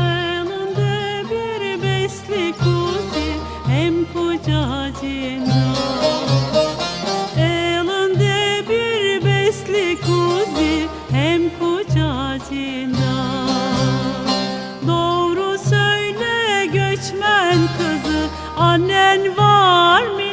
Elinde bir besli kuzi hem kucacına Elinde bir besli kuzi hem kucacına Doğru söyle göçmen kızı annen var mı?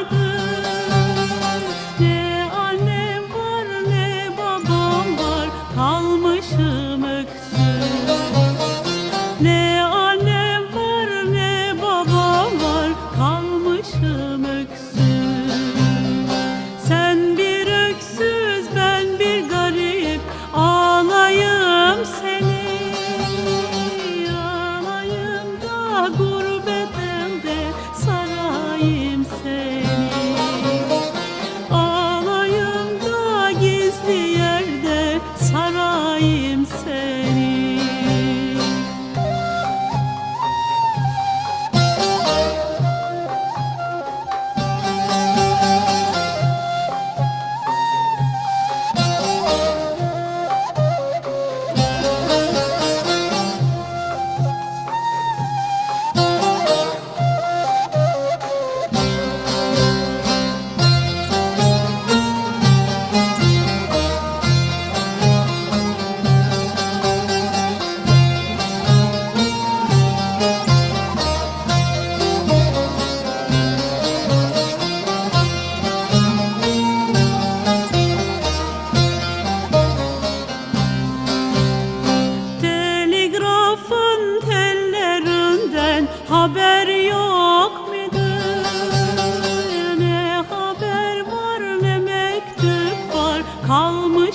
daim sen.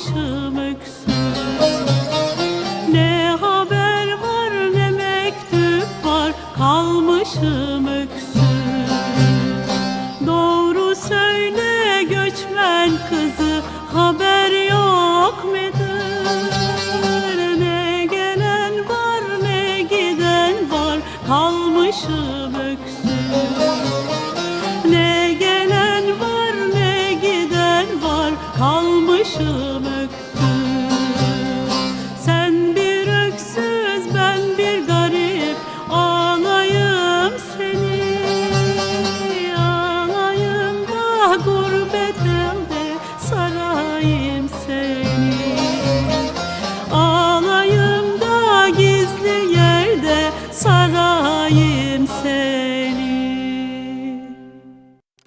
başım öksür Ne haber var ne mektup var kalmışım öksür Doğru söyle göçmen kızı haber yok midir Ne gelen var ne giden var kalmışım öksür kalmışım